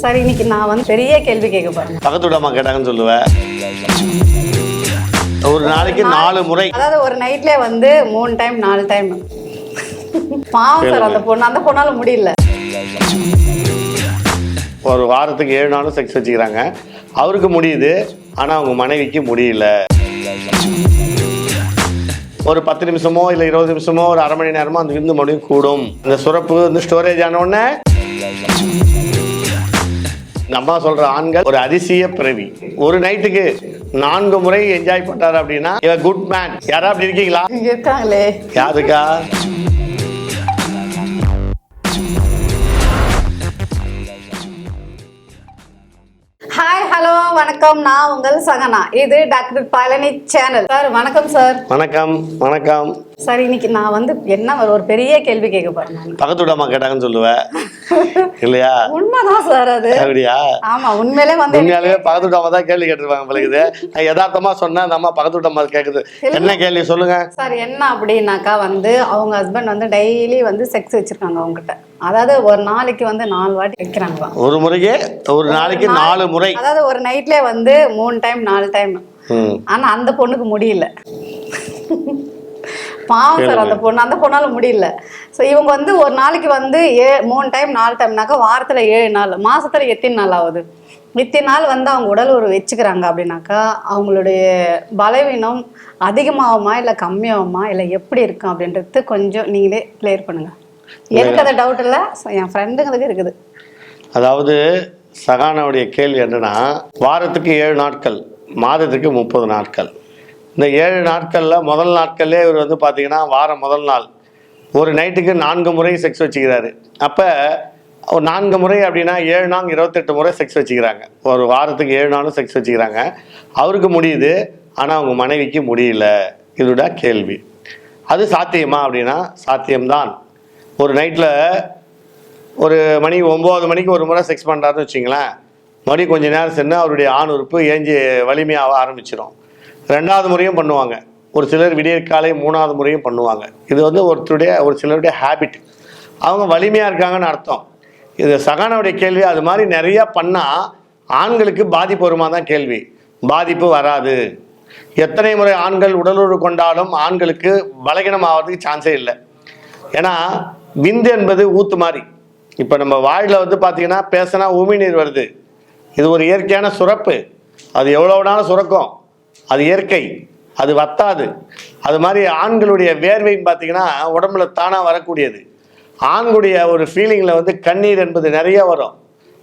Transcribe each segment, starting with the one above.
Sir இன்னைக்கு நான் வந்து பெரிய கேள்வி கேட்க போறேன். பக்கத்து அம்மா கேட்டாங்கன்னு சொல்லுவேன் ஒரு நாளைக்கு நாலு முறை. அதாவது ஒரு நைட்ல வந்து மூணு டைம் நாலு டைம். பாவம் சார் அந்த பொண்ணு அந்த பொண்ணால முடியல. ஒரு வாரத்துக்கு ஏழு நாளும் செக்ஸ் வச்சுக்கிறாங்க. அவருக்கு முடியுது ஆனால் அவங்க மனைவிக்கு முடியல. ஒரு பத்து நிமிஷமோ இல்லை இருபது நிமிஷமோ ஒரு அரை மணி நேரமோ அந்த விந்து மறுபடியும் கூடும். இந்த சுரப்பு வந்து ஸ்டோரேஜ் ஆன உடனே இந்த அம்மா சொல்ற ஆண்கள் ஒரு அதிசய பிறவி. ஒரு நைட்டுக்கு நான்கு முறை என்ஜாய் பண்றாரு அப்படின்னா இவ குட் மேன் யாரா அப்படி இருக்கீங்களா? இருக்காங்களே. யாருக்கா? ஹாய் ஹலோ வணக்கம். நான் உங்கள் சகனா. இது டாக்டர் பழனி சேனல் சார் வணக்கம் சார். வணக்கம் வணக்கம். சார் இன்னைக்கு நான் வந்து என்ன ஒரு பெரிய கேள்வி கேட்க போறேன் நான். பக்கத்து வீட்டு அம்மா கேட்டாங்கன்னு சொல்லுவேன் இல்லையா? உண்மைதான் சார் அது. அப்படியா? ஆமா உண்மையிலே வந்து உண்மையாலுமே பக்கத்து வீட்டு தான் கேள்வி கேட்டிருப்பாங்க பழகுது நான் யதார்த்தமா சொன்னா அந்த அம்மா பக்கத்து வீட்டு அம்மா கேக்குது. என்ன கேள்வி சொல்லுங்க? சார் என்ன அப்படின்னாக்கா வந்து அவங்க ஹஸ்பண்ட் வந்து டெய்லி வந்து செக்ஸ் வச்சிருக்காங்க அவங்ககிட்ட. அதாவது ஒரு நாளைக்கு வந்து நாலு வாட்டி வைக்கிறாங்களாம் ஒரு முறைக்கு ஒரு நாளைக்கு நாலு முறை. அதாவது ஒரு நைட்ல வந்து மூணு டைம் நாலு டைம். ஆனா அந்த பொண்ணுக்கு முடியல. பாவம் சார் அந்த பொண்ணு. அந்த பொண்ணால முடியல. ஸோ இவங்க வந்து ஒரு நாளைக்கு வந்து ஏ மூணு டைம் நாலு டைம்னாக்கா வாரத்துல ஏழு நாள் மாசத்துல எத்தனை நாள் ஆகுது. இத்தனை நாள் வந்து அவங்க உடல் ஒரு வச்சுக்கிறாங்க அப்படின்னாக்கா அவங்களுடைய பலவீனம் அதிகமாகுமா இல்லை கம்மியாகுமா இல்லை எப்படி இருக்கும் அப்படின்றது கொஞ்சம் நீங்களே கிளியர் பண்ணுங்க. எனக்கு அந்த டவுட் இல்லை. என் ஃப்ரெண்டுங்களுக்கு இருக்குது. அதாவது சகானாவுடைய கேள்வி என்னன்னா வாரத்துக்கு ஏழு நாட்கள் மாதத்துக்கு முப்பது நாட்கள். இந்த ஏழு நாட்களில் முதல் நாட்கள்லே இவர் வந்து பார்த்தீங்கன்னா வாரம் முதல் நாள். ஒரு நைட்டுக்கு நான்கு முறை செக்ஸ் வச்சுக்கிறாரு. அப்போ ஒரு நான்கு முறை அப்படின்னா ஏழு நாள் இருபத்தெட்டு முறை செக்ஸ் வச்சுக்கிறாங்க. ஒரு வாரத்துக்கு ஏழு நாளும் செக்ஸ் வச்சுக்கிறாங்க. அவருக்கு முடியுது ஆனால் அவங்க மனைவிக்கு முடியல. இதோட கேள்வி. அது சாத்தியமா அப்படின்னா சாத்தியம்தான். ஒரு நைட்டில் ஒரு மணி ஒம்பது மணிக்கு ஒரு முறை செக்ஸ் பண்ணுறாருன்னு வச்சிங்களேன். மறுபடியும் கொஞ்ச நேரம் சென்று அவருடைய ஆண் உறுப்பு ஏஞ்சி வலிமையாக ஆரம்பிச்சிடும் ரெண்டாவது முறையும் பண்ணுவாங்க. ஒரு சிலர் விடியற்காலை மூணாவது முறையும் பண்ணுவாங்க. இது வந்து ஒருத்தருடைய ஒரு சிலருடைய ஹேபிட் அவங்க வலிமையாக இருக்காங்கன்னு அர்த்தம். இது சகானாவுடைய கேள்வி அது மாதிரி நிறையா பண்ணால் ஆண்களுக்கு பாதிப்பு வருமா தான் கேள்வி. பாதிப்பு வராது. எத்தனை முறை ஆண்கள் உடலுறவு கொண்டாலும் ஆண்களுக்கு பலகீனம் ஆகிறதுக்கு சான்ஸே இல்லை. ஏன்னா விந்து என்பது ஊத்து மாதிரி. இப்போ நம்ம வாயில் வந்து பார்த்தீங்கன்னா பேசினா உமிநீர் வருது. இது ஒரு இயற்கையான சுரப்பு. அது எவ்வளோ நாளும் சுரக்கும். அது இயற்கை அது வத்தாது. அது மாதிரி ஆண்களுடைய வேர்வைன்னு பார்த்தீங்கன்னா உடம்புல தானாக வரக்கூடியது. ஆண்களுடைய ஒரு ஃபீலிங்கில் வந்து கண்ணீர் என்பது நிறைய வரும்.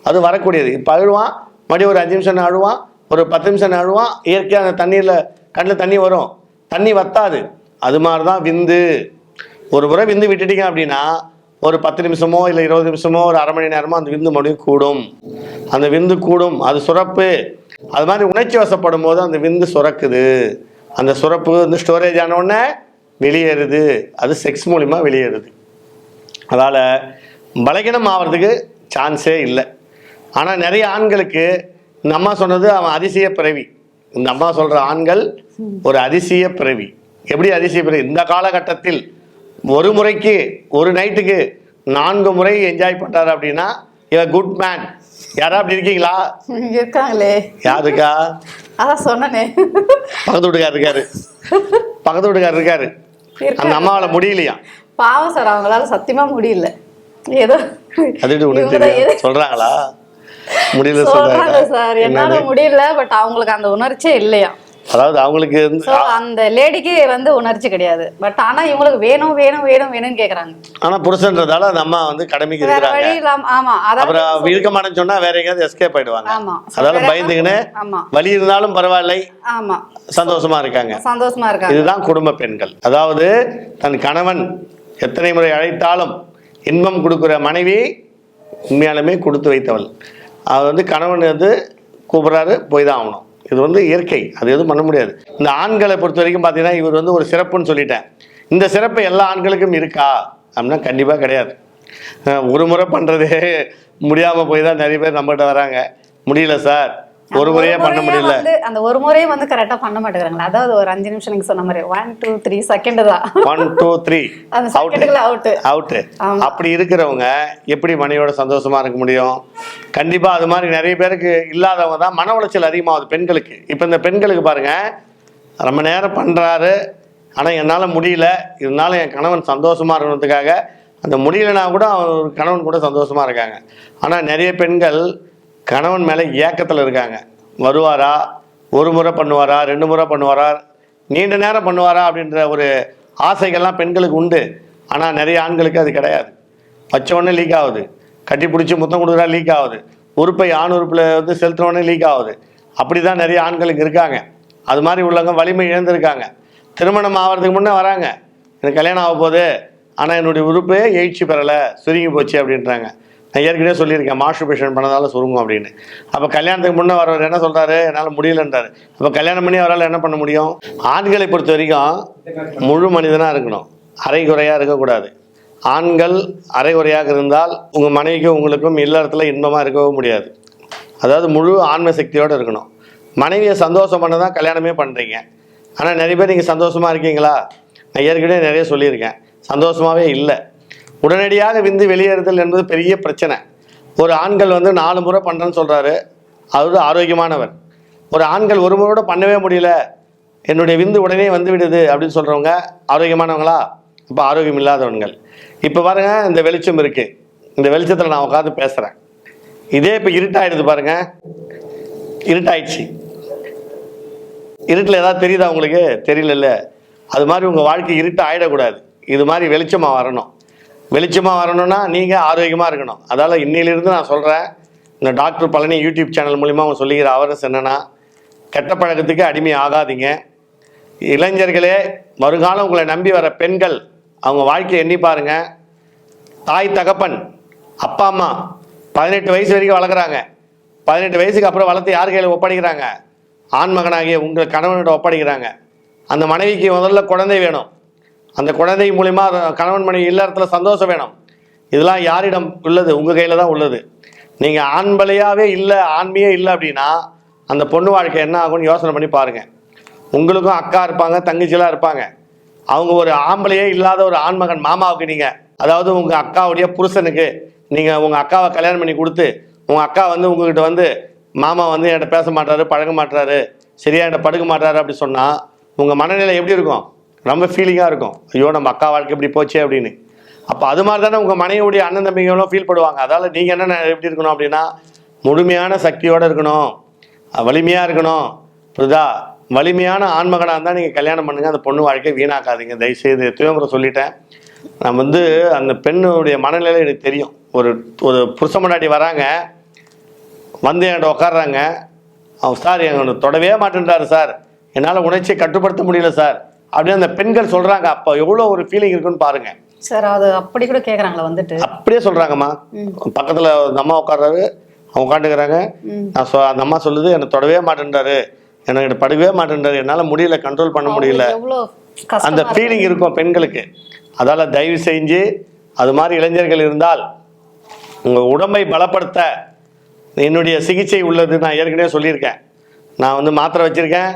அது வரக்கூடியது. இப்போ அழுவான் மறுபடியும் ஒரு அஞ்சு நிமிஷம் அழுவான் ஒரு பத்து நிமிஷம் அழுவான் இயற்கையாக அந்த தண்ணீரில் கண்ணில் தண்ணி வரும். தண்ணி வத்தாது. அது மாதிரி தான் விந்து. ஒரு முறை விந்து விட்டுட்டீங்க அப்படின்னா ஒரு பத்து நிமிஷமோ இல்லை இருபது நிமிஷமோ ஒரு அரை மணி நேரமோ அந்த விந்து மறுபடியும் கூடும். அந்த விந்து கூடும். அது சுரப்பு. அது மாதிரி உணர்ச்சி வசப்படும் போது அந்த விந்து சுரக்குது. அந்த சுரப்பு வந்து ஸ்டோரேஜ் ஆன உடனே வெளியேறுது. அது செக்ஸ் மூலிமா வெளியேறுது. அதால் பலகீனம் ஆகிறதுக்கு சான்ஸே இல்லை. ஆனால் நிறைய ஆண்களுக்கு இந்த அம்மா சொன்னது அவன் அதிசய பிறவி. இந்த அம்மா சொல்கிற ஆண்கள் ஒரு அதிசய பிறவி. எப்படி அதிசய பிறவி? இந்த காலகட்டத்தில் ஒரு முறைக்கு ஒரு நைட்டுக்கு நான்கு முறை என்ஜாய் பண்ணுறாரு அப்படின்னா இவ குட் மேன் யாரா அப்படி இருக்கீங்களா? இருக்காங்களே. யாருக்கா? அதான் சொன்னனே. பக்கத்து வீட்டுக்கார் இருக்காரு. பக்கத்து வீட்டுக்கார் இருக்காரு. அந்த. அம்மாவால் முடியலையா? பாவம் சார் அவங்களால சத்தியமா முடியல. ஏதோ சொல்றாங்களா? முடியல சொல்றாங்க சார். என்னால? முடியல பட் அவங்களுக்கு அந்த உணர்ச்சியே இல்லையா? அதாவது அவங்களுக்கு அந்த லேடிக்கு வந்து உணர்ச்சி கிடையாது. பட் ஆனா இவங்களுக்கு வேணும் வேணும் வேணும் வேணும்னு கேக்குறாங்க. ஆனா புருஷன்றதால அந்த அம்மா வந்து கடமைக்கு இருக்கிறாங்க. ஆமா அப்புறம் அதாவது இருக்க மாட்டேன்னு சொன்னா வேற எங்கேயாவது எஸ்கேப் ஆயிடுவாங்க. வேற பயந்துக்கின்னு வலி இருந்தாலும் பரவாயில்லை. ஆமா. சந்தோஷமா இருக்காங்க. சந்தோஷமா இருக்காங்க. இதுதான் குடும்ப பெண்கள். அதாவது தன் கணவன் எத்தனை முறை அழைத்தாலும் இன்பம் கொடுக்குற மனைவி உண்மையாலுமே கொடுத்து வைத்தவள். அது வந்து கணவன் வந்து கூப்பிட்றாரு போய் தான் ஆகணும். இது வந்து இயற்கை. அது எதுவும் பண்ண முடியாது. இந்த ஆண்களை பொறுத்த வரைக்கும் பார்த்தீங்கன்னா இவர் வந்து ஒரு சிறப்புன்னு சொல்லிட்டேன். இந்த சிறப்பு எல்லா ஆண்களுக்கும் இருக்கா? அப்படின்னா கண்டிப்பாக கிடையாது. ஒரு முறை பண்ணுறதே முடியாமல் போய் தான் நிறைய பேர் நம்மகிட்ட வராங்க. முடியல சார். ஒரு முறையே பண்ண முடியல. அந்த ஒரு முறையே வந்து கரெக்டா பண்ண மாட்டேங்கிறாங்களா. அதாவது ஒரு அஞ்சு நிமிஷம் நீங்க சொன்ன மாதிரி ஒன் டூ த்ரீ செகண்ட் தான். ஒன் டூ த்ரீ அவுட் ஆமா. அப்படி இருக்கிறவங்க எப்படி மனைவியோட சந்தோஷமா இருக்க முடியும்? கண்டிப்பா அது மாதிரி நிறைய பேருக்கு இல்லாதவங்க தான் மன உளைச்சல் அதிகமாகுது பெண்களுக்கு. இப்போ இந்த பெண்களுக்கு பாருங்க ரொம்ப நேரம் பண்றாரு ஆனா என்னால முடியல. இருந்தாலும் என் கணவன் சந்தோஷமா இருக்கணுன்றதுக்காக அந்த முடியலனா கூட அவர் கணவன் கூட சந்தோஷமா இருக்காங்க. ஆனா நிறைய பெண்கள் கணவன் மேலே ஏக்கத்தில் இருக்காங்க. வருவாரா? ஒரு முறை பண்ணுவாரா? ரெண்டு முறை பண்ணுவாரா? நீண்ட நேரம் பண்ணுவாரா? அப்படின்ற ஒரு ஆசைகள்லாம் பெண்களுக்கு உண்டு. ஆனால் நிறைய ஆண்களுக்கு அது கிடையாது. வச்சவொடனே லீக் ஆகுது. கட்டி பிடிச்சி முத்தம் கொடுக்குறா லீக் ஆகுது. உறுப்பை ஆண் உறுப்பில் வந்து செலுத்தினோடனே லீக் ஆகுது. அப்படி தான் நிறைய ஆண்களுக்கு இருக்காங்க. அது மாதிரி உள்ளவங்க வலிமை இழந்திருக்காங்க. திருமணம் ஆகிறதுக்கு முன்னே வராங்க. எனக்கு கல்யாணம் ஆக போகுது. ஆனால் என்னுடைய உறுப்பு எழுச்சி பெறலை. சுருங்கி போச்சு அப்படின்றாங்க. நான் ஏற்கனவே சொல்லியிருக்கேன் மாஸ்டர்பேஷன் பண்ணதால சுருங்கும் அப்படின்னு. அப்போ கல்யாணத்துக்கு முன்னே வரவர் என்ன சொல்கிறாரு என்னால் முடியலன்றாரு. அப்போ கல்யாணம் பண்ணி அவரால் என்ன பண்ண முடியும்? ஆண்களை பொறுத்த வரைக்கும் முழு மனிதனாக இருக்கணும். அரைகுறையாக இருக்கக்கூடாது. ஆண்கள் அரைகுறையாக இருந்தால் உங்கள் மனைவிக்கும் உங்களுக்கும் இல்லறத்தில் இன்பமாக இருக்கவும் முடியாது. அதாவது முழு ஆன்ம சக்தியோடு இருக்கணும். மனைவியை சந்தோஷம் பண்ண தான் கல்யாணமே பண்ணுறீங்க ஆனால் நிறைய பேர் நீங்கள் சந்தோஷமாக இருக்கீங்களா? நான் ஏற்கனவே நிறைய சொல்லியிருக்கேன். சந்தோஷமாகவே இல்லை. உடனடியாக விந்து வெளியேறுதல் என்பது பெரிய பிரச்சனை. ஒரு ஆண்கள் வந்து நாலு முறை பண்ணுறேன்னு சொல்கிறாரு அவர் ஆரோக்கியமானவர். ஒரு ஆண்கள் ஒரு முறை கூட பண்ணவே முடியல. என்னுடைய விந்து உடனே வந்து விடுது அப்படின்னு சொல்கிறவங்க ஆரோக்கியமானவங்களா? இப்போ ஆரோக்கியம் இல்லாதவன்கள். இப்போ பாருங்கள் இந்த வெளிச்சம் இருக்குது இந்த வெளிச்சத்தில் நான் உட்காந்து பேசுகிறேன் இதே இப்போ இருட்டாயிடுது பாருங்கள் இருட்டாயிடுச்சு. இருட்டில் ஏதாவது தெரியுதா உங்களுக்கு? தெரியலல்ல. அது மாதிரி உங்கள் வாழ்க்கை இருட்டு ஆகிடக்கூடாது இது மாதிரி வெளிச்சமாக வரணும். வெளிச்சமாக வரணும்னா நீங்கள் ஆரோக்கியமாக இருக்கணும். அதால் இன்னிலிருந்து நான் சொல்கிறேன் இந்த டாக்டர் பழனி யூடியூப் சேனல் மூலிமா அவங்க சொல்லிக்கிற அவரஸ் என்னென்னா கெட்ட பழக்கத்துக்கு அடிமை ஆகாதீங்க. இளைஞர்களே வருங்காலம் உங்களை நம்பி வர பெண்கள் அவங்க வாழ்க்கையை எண்ணி பாருங்க. தாய் தகப்பன் அப்பா அம்மா பதினெட்டு வயசு வரைக்கும் வளர்க்குறாங்க. பதினெட்டு வயசுக்கு அப்புறம் வளர்த்து யார் கையில் ஒப்படைக்கிறாங்க? ஆண்மகனாகிய உங்கள் கணவன்கிட்ட ஒப்படைக்கிறாங்க. அந்த மனைவிக்கு முதல்ல குழந்தை வேணும். அந்த குழந்தை மூலிமா கணவன் மனைவி இல்லறத்துல சந்தோஷம் வேணும். இதெல்லாம் யாரிடம் உள்ளது? உங்கள் கையில் தான் உள்ளது. நீங்கள் ஆண்பலையாகவே இல்லை ஆண்மையே இல்லை அப்படின்னா அந்த பொண்ணு வாழ்க்கை என்ன ஆகும்னு யோசனை பண்ணி பாருங்கள் உங்களுக்கும் அக்கா இருப்பாங்க தங்கச்சிலாம் இருப்பாங்க. அவங்க ஒரு ஆம்பளையே இல்லாத ஒரு ஆண்மகன் மாமாவுக்கு நீங்கள் அதாவது உங்கள் அக்காவுடைய புருஷனுக்கு நீங்கள் உங்கள் அக்காவை கல்யாணம் பண்ணி கொடுத்து உங்கள் அக்கா வந்து உங்ககிட்ட வந்து மாமா வந்து என்கிட்ட பேச மாட்டாரு பழக மாட்டாரு சரியா என்கிட்ட படுக்க மாட்டாரு அப்படி சொன்னால் உங்கள் மனநிலை எப்படி இருக்கும்? ரொம்ப ஃபீலிங்காக இருக்கும். ஐயோ நம்ம அக்கா வாழ்க்கை இப்படி போச்சே அப்படின்னு. அப்போ அது மாதிரி தானே உங்கள் மனைவியுடைய அண்ணன் தம்பிங்களும் ஃபீல் பண்ணுவாங்க அதால் நீங்கள் என்ன எப்படி இருக்கணும் அப்படின்னா முழுமையான சக்தியோடு இருக்கணும். வலிமையாக இருக்கணும். புரியுதா? வலிமையான ஆண்மகனாக இருந்தால் நீங்கள் கல்யாணம் பண்ணுங்கள் அந்த பொண்ணு வாழ்க்கை வீணாக்காதீங்க. தயவுசெய்து எத்தனையோ முறை சொல்லிட்டேன். நான் வந்து அந்த பெண்ணுடைய மனநிலை எனக்கு தெரியும். ஒரு ஒரு புருஷ முன்னாடி வராங்க. வந்து என்கிட்ட உட்காடுறாங்க அவன் சார் எங்களை தொடவே மாட்டேன்றாரு சார். என்னால் உணர்ச்சியை கட்டுப்படுத்த முடியல சார். அப்படின்னு அந்த பெண்கள் சொல்கிறாங்க அப்போ எவ்வளோ ஒரு ஃபீலிங் இருக்குன்னு பாருங்கள் சார் அது அப்படி கூட கேக்குறாங்களா வந்துட்டு. அப்படியே சொல்கிறாங்கம்மா பக்கத்தில் அந்த அம்மா உட்கார்றாரு. அவங்க உட்காந்துக்கிறாங்க. நான் சொ அந்த அம்மா சொல்லுது என்னை தொடவே மாட்டேன்றாரு. எனக்கு படுக்கவே மாட்டேன்றாரு. என்னால் முடியல கண்ட்ரோல் பண்ண முடியல. அந்த ஃபீலிங் இருக்கும் பெண்களுக்கு. அதால் தயவு செஞ்சு அது மாதிரி இளைஞர்கள் இருந்தால் உங்கள் உடம்பை பலப்படுத்த என்னுடைய சிகிச்சை உள்ளது நான் ஏற்கனவே சொல்லியிருக்கேன். நான் வந்து மாத்திரை வச்சுருக்கேன்.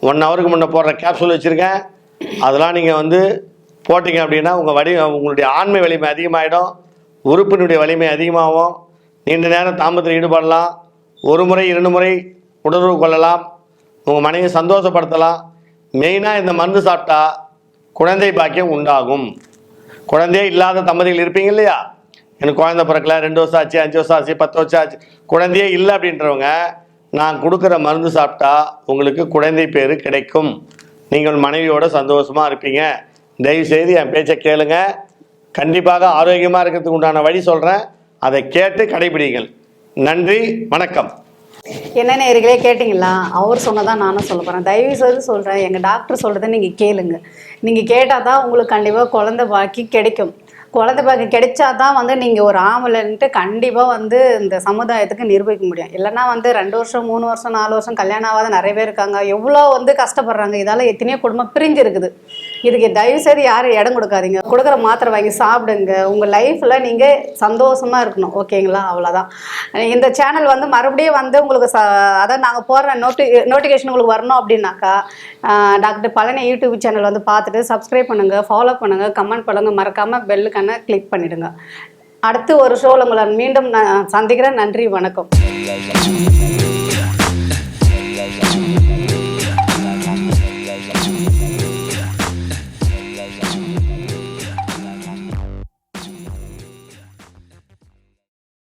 ஒன் ஹவருக்கு முன்னே போடுற கேப்சூல் வச்சுருக்கேன். அதெல்லாம் நீங்கள் வந்து போட்டிங்க அப்படின்னா உங்கள் வடி உங்களுடைய ஆண்மை வலிமை அதிகமாகிடும் உறுப்பினுடைய வலிமை அதிகமாகும். நீண்ட நேரம் தாமதத்தில் ஈடுபடலாம். ஒரு முறை இரண்டு முறை உடலுறவு கொள்ளலாம். உங்கள் மனைவியை சந்தோஷப்படுத்தலாம். மெயினாக இந்த மருந்து சாப்பிட்டா குழந்தை பாக்கியம் உண்டாகும். குழந்தையே இல்லாத தம்பதிகள் இருப்பீங்க இல்லையா? எனக்கு குழந்தை பிறக்கல ரெண்டு வருஷம் ஆச்சு அஞ்சு வருஷம் ஆச்சு பத்து வருஷம் ஆச்சு. குழந்தையே இல்லை அப்படின்றவங்க நான் கொடுக்குற மருந்து சாப்பிட்டா உங்களுக்கு குழந்தை பேர் கிடைக்கும். நீங்கள் மனைவியோட சந்தோஷமாக இருப்பீங்க. தயவு செய்து என் பேச்சை கேளுங்க. கண்டிப்பாக ஆரோக்கியமாக இருக்கிறதுக்கு உண்டான வழி சொல்கிறேன் அதை கேட்டு கடைபிடிங்கள். நன்றி வணக்கம். என்ன நேர்களே கேட்டிங்களா? அவர் சொன்னதான் நானும் சொல்ல போகிறேன் தயவு செய்து சொல்கிறேன் எங்கள் டாக்டர் சொல்கிறத நீங்கள் கேளுங்க. நீங்கள் கேட்டால் தான் உங்களுக்கு கண்டிப்பாக குழந்தை பாக்கி கிடைக்கும். குழந்தை பாக்கி கிடைச்சா தான் வந்து நீங்கள் ஒரு ஆம்பளைன்ட்டு கண்டிப்பாக வந்து இந்த சமுதாயத்துக்கு நிரூபிக்க முடியும். இல்லைன்னா வந்து ரெண்டு வருஷம் மூணு வருஷம் நாலு வருஷம் கல்யாணம் ஆகாத நிறைய பேர் இருக்காங்க. எவ்வளோ வந்து கஷ்டப்படுறாங்க. இதால் எத்தனையோ குடும்பம் பிரிஞ்சு இருக்குது இதுக்கு தயவு செய்து யாரும் இடம் கொடுக்காதீங்க. கொடுக்குற மாத்திரை வாங்கி சாப்பிடுங்க. உங்கள் லைஃப்பில் நீங்கள் சந்தோஷமாக இருக்கணும். ஓகேங்களா அவ்வளோதான் இந்த சேனல் வந்து மறுபடியும் வந்து உங்களுக்கு ச அதான் நாங்கள் போடுற நோட்டி நோட்டிஃபிகேஷன் உங்களுக்கு வரணும் அப்படின்னாக்கா டாக்டர் பழனி யூடியூப் சேனல் வந்து பார்த்துட்டு சப்ஸ்கிரைப் பண்ணுங்கள் ஃபாலோ பண்ணுங்கள் கமெண்ட் பண்ணுங்கள் மறக்காமல் பெல்லுக்கான கிளிக் பண்ணிடுங்க. அடுத்து ஒரு ஷோவில் உங்களை மீண்டும் நான் சந்திக்கிறேன். நன்றி வணக்கம்.